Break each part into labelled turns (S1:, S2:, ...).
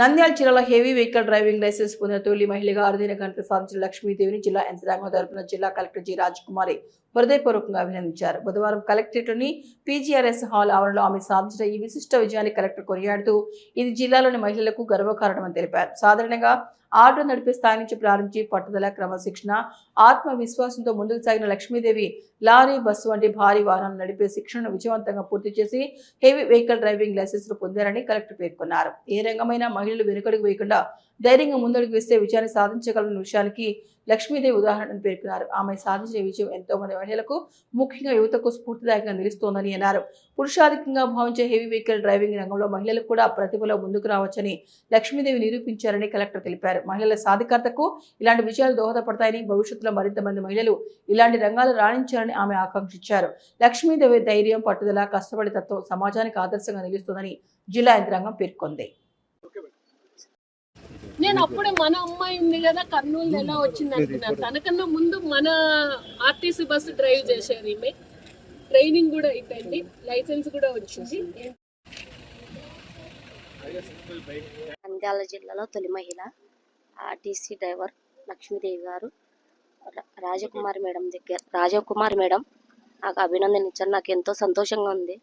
S1: నంద్యాల జిల్లాలో heavy vehicle driving licence పొందిన తొలి మహిళగా అరుదైన గంట సాధించిన లక్ష్మీదేవిని జిల్లా యంత్రాంగం తరపున జిల్లా కలెక్టర్ జి రాజకుమారి హృదయపూర్వకంగా అభినందించారు. బుధవారం కలెక్టరేట్లోని పీజీఆర్ఎస్ హాల్ ఆవరణలో ఆమె సాధించిన ఈ విశిష్ట విజయాన్ని కలెక్టర్ కొనియాడుతూ ఇది జిల్లాలోని మహిళలకు గర్వకారణమని తెలిపారు. సాధారణంగా ఆటో నడిపే స్థాయి నుంచి ప్రారంభించి పట్టుదల క్రమశిక్షణ ఆత్మవిశ్వాసంతో ముందుకు సాగిన లక్ష్మీదేవి లారీ బస్సు వంటి భారీ వాహనాలు నడిపే శిక్షణను విజయవంతంగా పూర్తి చేసి హెవీ వెహికల్ డ్రైవింగ్ లైసెన్స్ పొందారని కలెక్టర్ పేర్కొన్నారు. ఏ రంగమైనా మహిళలు వెనుకడుగు వేయకుండా ధైర్యంగా ముందడుగు వేస్తే విజయాన్ని సాధించగలన్న విషయానికి లక్ష్మీదేవి ఉదాహరణను పేర్కొన్నారు. ఆమె సాధించిన విజయం ఎంతో మంది మహిళలకు ముఖ్యంగా యువతకు స్ఫూర్తిదాయకంగా నిలుస్తోందని అన్నారు. పురుషాధికంగా భావించే హెవీ వెహికల్ డ్రైవింగ్ రంగంలో మహిళలు కూడా ప్రతిభలో ముందుకు రావచ్చని లక్ష్మీదేవి నిరూపించారని కలెక్టర్ తెలిపారు. మహిళల సాధికారతకు ఇలాంటి విజయాలు దోహదపడతాయని భవిష్యత్తులో మరింత మంది మహిళలు ఇలాంటి రంగాలు రాణించాలని ఆమె ఆకాంక్షించారు. లక్ష్మీదేవి ధైర్యం పట్టుదల కష్టపడి తత్వం సమాజానికి ఆదర్శంగా నిలుస్తుందని జిల్లా యంత్రాంగం పేర్కొంది.
S2: నేను అప్పుడే మన అమ్మాయి ఉంది కదా కర్నూలు ఎలా వచ్చింది అనుకున్నాను. తనకన్నా ముందు మన ఆర్టీసీ బస్సు డ్రైవ్ చేసేది ఈమె ట్రైనింగ్ కూడా అయిపోయింది లైసెన్స్ కూడా వచ్చింది.
S3: నంద్యాల జిల్లాలో తొలి మహిళ ఆర్టీసీ డ్రైవర్ లక్ష్మీదేవి గారు. రా- రాజకుమారి మేడం దగ్గర రాజకుమారి మేడం నాకు అభినందన ఇచ్చారు నాకు ఎంతో సంతోషంగా ఉంది.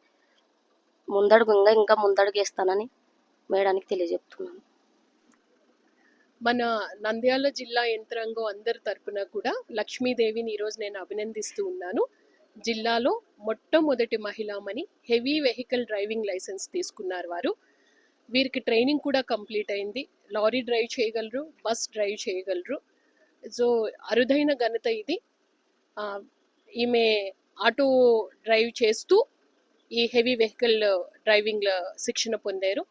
S3: ముందడుగు ఇంకా ఇంకా ముందడుగు వేస్తానని మేడానికి తెలియజెప్తున్నాను.
S2: మన నంద్యాల జిల్లా యంత్రాంగం అందరి తరపున కూడా లక్ష్మీదేవిని ఈరోజు నేను అభినందిస్తూ ఉన్నాను. జిల్లాలో మొట్టమొదటి మహిళామణి హెవీ వెహికల్ డ్రైవింగ్ లైసెన్స్ తీసుకున్నారు వారు. వీరికి ట్రైనింగ్ కూడా కంప్లీట్ అయింది. లారీ డ్రైవ్ చేయగలరు బస్ డ్రైవ్ చేయగలరు. సో అరుదైన ఘనత ఇది. ఈమె ఆటో డ్రైవ్ చేస్తూ ఈ హెవీ వెహికల్ డ్రైవింగ్ శిక్షణ పొందారు.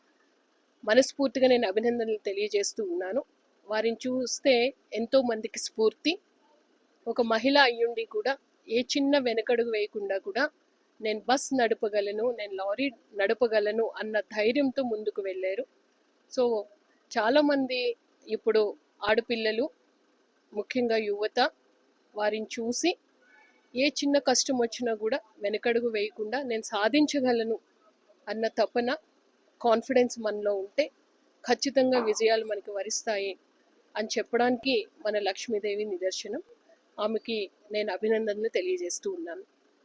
S2: మనస్ఫూర్తిగా నేను అభినందనలు తెలియజేస్తూ ఉన్నాను. వారిని చూస్తే ఎంతో మందికి స్ఫూర్తి. ఒక మహిళ అయ్యుండి కూడా ఏ చిన్న వెనకడుగు వేయకుండా కూడా నేను బస్ నడపగలను నేను లారీ నడపగలను అన్న ధైర్యంతో ముందుకు వెళ్ళారు. సో చాలామంది ఇప్పుడు ఆడపిల్లలు ముఖ్యంగా యువత వారిని చూసి ఏ చిన్న కష్టం వచ్చినా కూడా వెనకడుగు వేయకుండా నేను సాధించగలను అన్న తపన కాన్ఫిడెన్స్ మనలో ఉంటే ఖచ్చితంగా విజయాలు మనకి వరిస్తాయి. అని చెప్పడానికి మన లక్ష్మీదేవి నిదర్శనం. ఆమెకి నేను అభినందనలు తెలియజేస్తూ ఉన్నాను.